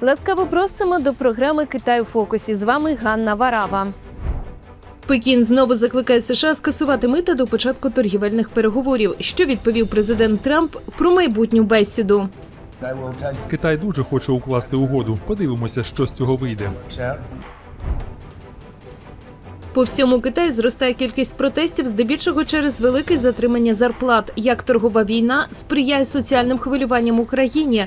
Ласкаво просимо до програми Китай у фокусі. З вами Ганна Варава. Пекін знову закликає США скасувати мита до початку торгівельних переговорів. Що відповів президент Трамп про майбутню бесіду? Китай дуже хоче укласти угоду. Подивимося, що з цього вийде. По всьому Китаю зростає кількість протестів, здебільшого через велике затримання зарплат. Як торгова війна сприяє соціальним хвилюванням Україні.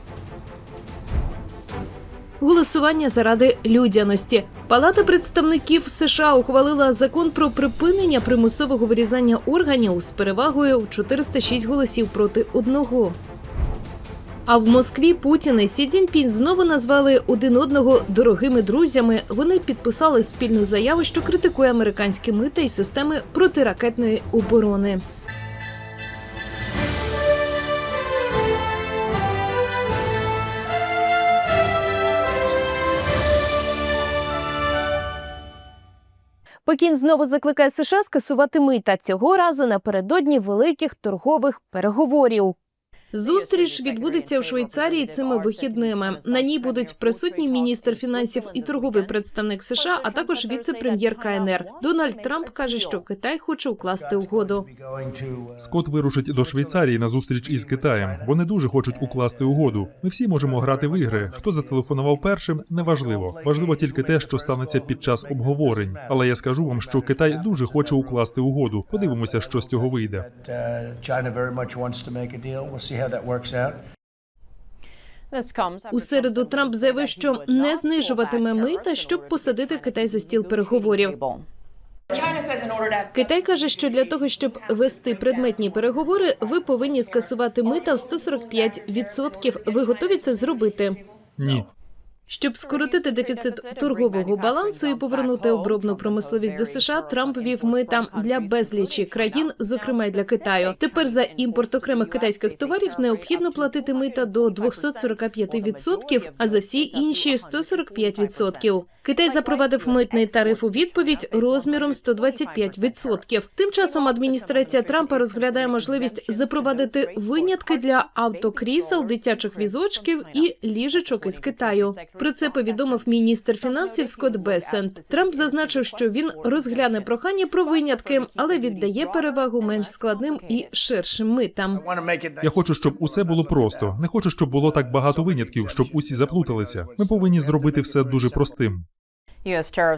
Голосування заради людяності. Палата представників США ухвалила закон про припинення примусового вирізання органів з перевагою в 406 голосів проти одного. А в Москві Путін і Сі Цзіньпінь знову назвали один одного дорогими друзями. Вони підписали спільну заяву, що критикує американські мита і системи протиракетної оборони. Пекін знову закликає США скасувати мита цього разу напередодні великих торгових переговорів. Зустріч відбудеться в Швейцарії цими вихідними. На ній будуть присутні міністр фінансів і торговий представник США, а також віце-прем'єр КНР. Дональд Трамп каже, що Китай хоче укласти угоду. Скот вирушить до Швейцарії на зустріч із Китаєм. Вони дуже хочуть укласти угоду. Ми всі можемо грати в ігри. Хто зателефонував першим, неважливо. Важливо тільки те, що станеться під час обговорень. Але я скажу вам, що Китай дуже хоче укласти угоду. Подивимося, що з цього вийде. How that works out. У середу Трамп заявив, що не знижуватиме мита, щоб посадити Китай за стіл переговорів. Китай каже, що для того, щоб вести предметні переговори, ви повинні скасувати мита в 145%. Ви готові це зробити? Ні, Щоб скоротити дефіцит торгового балансу і повернути обробну промисловість до США, Трамп вів мита для безлічі країн, зокрема й для Китаю. Тепер за імпорт окремих китайських товарів необхідно платити мита до 245%, а за всі інші 145%. Китай запровадив митний тариф у відповідь розміром 125%. Тим часом адміністрація Трампа розглядає можливість запровадити винятки для автокрісел, дитячих візочків і ліжечок із Китаю. Про це повідомив міністр фінансів Скотт Бесент. Трамп зазначив, що він розгляне прохання про винятки, але віддає перевагу менш складним і ширшим митам. Я хочу, щоб усе було просто. Не хочу, щоб було так багато винятків, щоб усі заплуталися. Ми повинні зробити все дуже простим.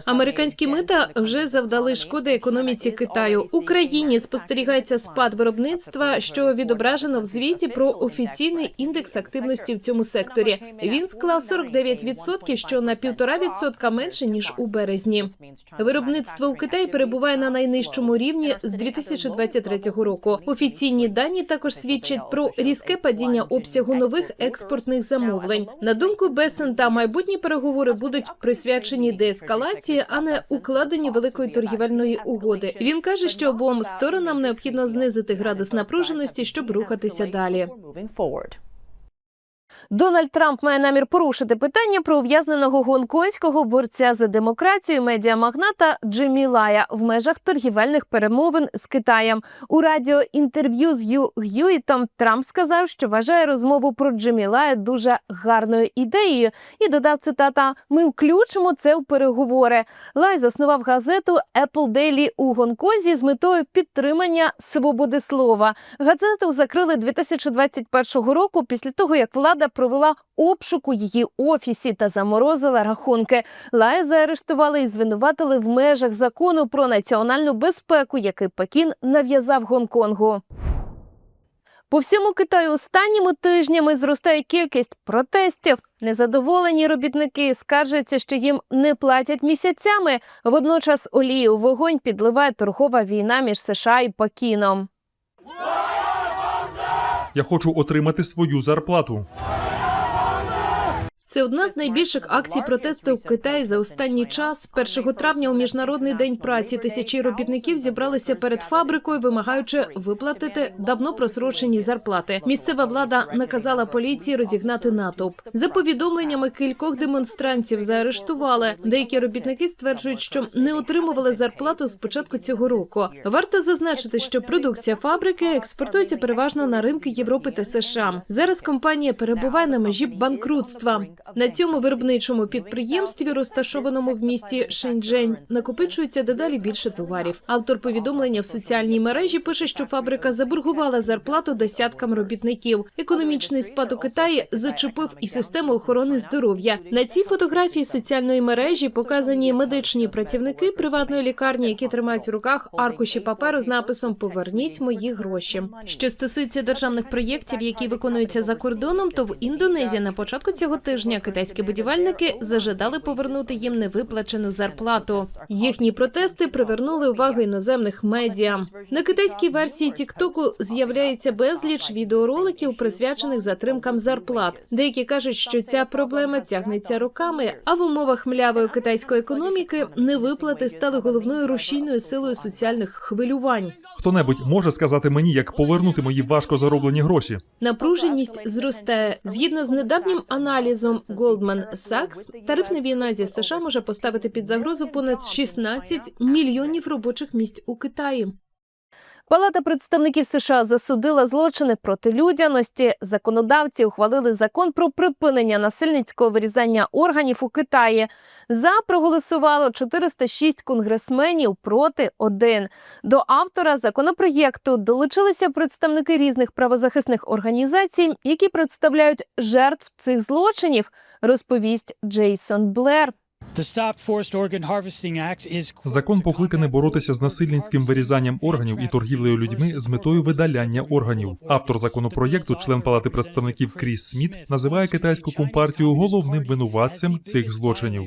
Американські мита вже завдали шкоди економіці Китаю. Україні спостерігається спад виробництва, що відображено в звіті про офіційний індекс активності в цьому секторі. Він склав 49%, що на 1,5% менше ніж у березні. Виробництво у Китаї перебуває на найнижчому рівні з 2023 року. Офіційні дані також свідчать про різке падіння обсягу нових експортних замовлень. На думку Бесента, майбутні переговори будуть присвячені деескалації, а не укладенні великої торгівельної угоди. Він каже, що обом сторонам необхідно знизити градус напруженості, щоб рухатися далі. Дональд Трамп має намір порушити питання про ув'язненого гонконгського борця за демократію медіамагната Джиммі Лая в межах торгівельних перемовин з Китаєм. У радіоінтерв'ю з Ю Г'юїтом Трамп сказав, що вважає розмову про Джиммі Лая дуже гарною ідеєю і додав цитата: Ми включимо це в переговори. Лай заснував газету Apple Daily у Гонконзі з метою підтримання свободи слова. Газету закрили 2021 року після того, як влада провела обшук у її офісі та заморозила рахунки. Лая заарештували і звинуватили в межах закону про національну безпеку, який Пекін нав'язав Гонконгу. По всьому Китаю останніми тижнями зростає кількість протестів. Незадоволені робітники скаржаться, що їм не платять місяцями. Водночас олію вогонь підливає торгова війна між США і Пекіном. Я хочу отримати свою зарплату. Це одна з найбільших акцій протесту в Китаї за останній час. 1 травня у міжнародний день праці тисячі робітників зібралися перед фабрикою, вимагаючи виплатити давно просрочені зарплати. Місцева влада наказала поліції розігнати натовп. За повідомленнями кількох демонстрантів заарештували. Деякі робітники стверджують, що не отримували зарплату з початку цього року. Варто зазначити, що продукція фабрики експортується переважно на ринки Європи та США. Зараз компанія перебуває на межі банкрутства. На цьому виробничому підприємстві, розташованому в місті Шеньчжень, накопичується дедалі більше товарів. Автор повідомлення в соціальній мережі пише, що фабрика заборгувала зарплату десяткам робітників. Економічний спад у Китаї зачепив і систему охорони здоров'я. На цій фотографії соціальної мережі показані медичні працівники приватної лікарні, які тримають у руках аркуші паперу з написом Поверніть мої гроші. Що стосується державних проєктів, які виконуються за кордоном, то в Індонезії на початку цього тижня китайські будівельники зажадали повернути їм невиплачену зарплату. Їхні протести привернули увагу іноземних медіа. На китайській версії Тіктоку з'являється безліч відеороликів, присвячених затримкам зарплат. Деякі кажуть, що ця проблема тягнеться роками. А в умовах млявої китайської економіки невиплати стали головною рушійною силою соціальних хвилювань. Хто-небудь може сказати мені, як повернути мої важко зароблені гроші? Напруженість зростає. Згідно з недавнім аналізом Goldman Sachs, тарифна війна зі США може поставити під загрозу понад 16 мільйонів робочих місць у Китаї. Палата представників США засудила злочини проти людяності. Законодавці ухвалили закон про припинення насильницького вирізання органів у Китаї. За проголосувало 406 конгресменів проти один. До автора законопроєкту долучилися представники різних правозахисних організацій, які представляють жертв цих злочинів. Розповість Джейсон Блер. Закон покликаний боротися з насильницьким вирізанням органів і торгівлею людьми з метою видаляння органів. Автор законопроєкту, член Палати представників Кріс Сміт, називає китайську компартію головним винуватцем цих злочинів.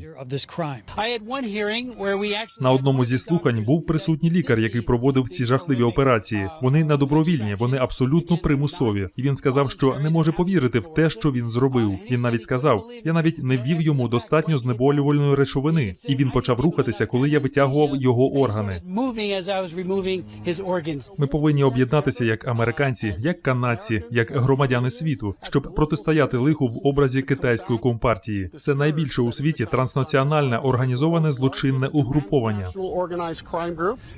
На одному зі слухань був присутній лікар, який проводив ці жахливі операції. Вони не добровільні, вони абсолютно примусові. І він сказав, що не може повірити в те, що він зробив. Він навіть сказав: я навіть не ввів йому достатньо знеболювальної речовини, і він почав рухатися, коли я витягував його органи. Ми повинні об'єднатися як американці, як канадці, як громадяни світу, щоб протистояти лиху в образі китайської компартії. Це найбільше у світі транснаціональне організоване злочинне угруповання.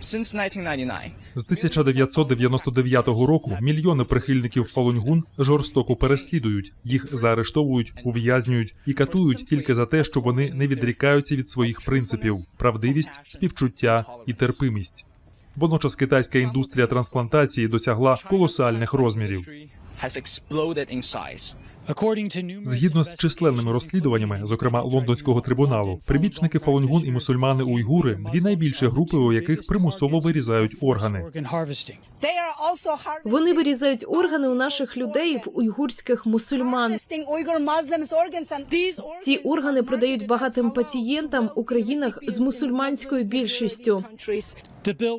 Since 1999, З 1999 року мільйони прихильників Фалуньгун жорстоко переслідують, їх заарештовують, ув'язнюють і катують тільки за те, що вони не відрікаються від своїх принципів: правдивість, співчуття і терпимість. Водночас китайська індустрія трансплантації досягла колосальних розмірів. Згідно з численними розслідуваннями, зокрема лондонського трибуналу, прибічники Фалунгун і мусульмани уйгури дві найбільші групи, у яких примусово вирізають органи. Вони вирізають органи у наших людей в уйгурських мусульман. Ці органи продають багатим пацієнтам у країнах з мусульманською більшістю.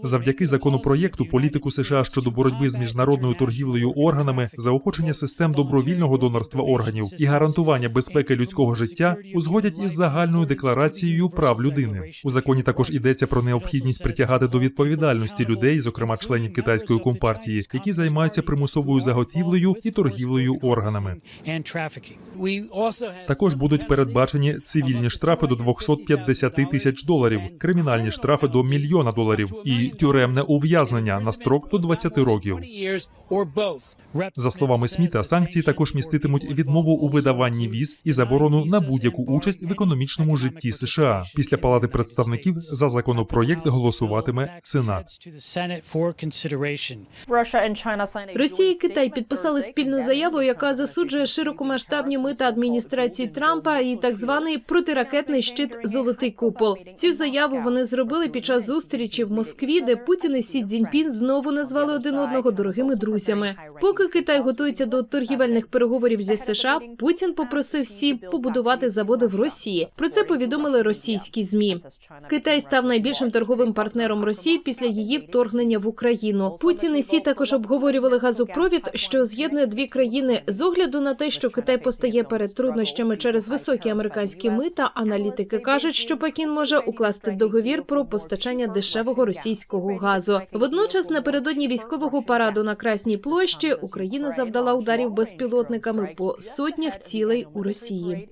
Завдяки законопроєкту політику США щодо боротьби з міжнародною торгівлею органами, заохочення систем добровільного донорства органів і гарантування безпеки людського життя узгодять із загальною декларацією прав людини. У законі також йдеться про необхідність притягати до відповідальності людей, зокрема членів китайської компартії, які займаються примусовою заготівлею і торгівлею органами. Також будуть передбачені цивільні штрафи до 250 тисяч доларів, кримінальні штрафи до мільйона доларів і тюремне ув'язнення на строк до 20 років. 20 years or both. За словами Сміта, санкції також міститимуть відмову у видаванні віз і заборону на будь-яку участь в економічному житті США. Після палати представників за законопроєкт голосуватиме Сенат. Росія і Китай підписали спільну заяву, яка засуджує широкомасштабні мита адміністрації Трампа і так званий протиракетний щит Золотий купол. Цю заяву вони зробили під час зустрічі в Москві, де Путін і Сі Цзіньпін знову назвали один одного дорогими друзями. Поки Китай готується до торгівельних переговорів зі США, Путін попросив Сі побудувати заводи в Росії. Про це повідомили російські змі. Китай став найбільшим торговим партнером Росії після її вторгнення в Україну. Путін і Сі також обговорювали газопровід, що з'єднує дві країни. З огляду на те, що Китай постає перед труднощами через високі американські мита, аналітики кажуть, що Пекін може укласти договір про постачання дешевого російського газу. Водночас, напередодні військового параду на Красній площі Україна завдала ударів безпілотниками по сотнях цілей у Росії.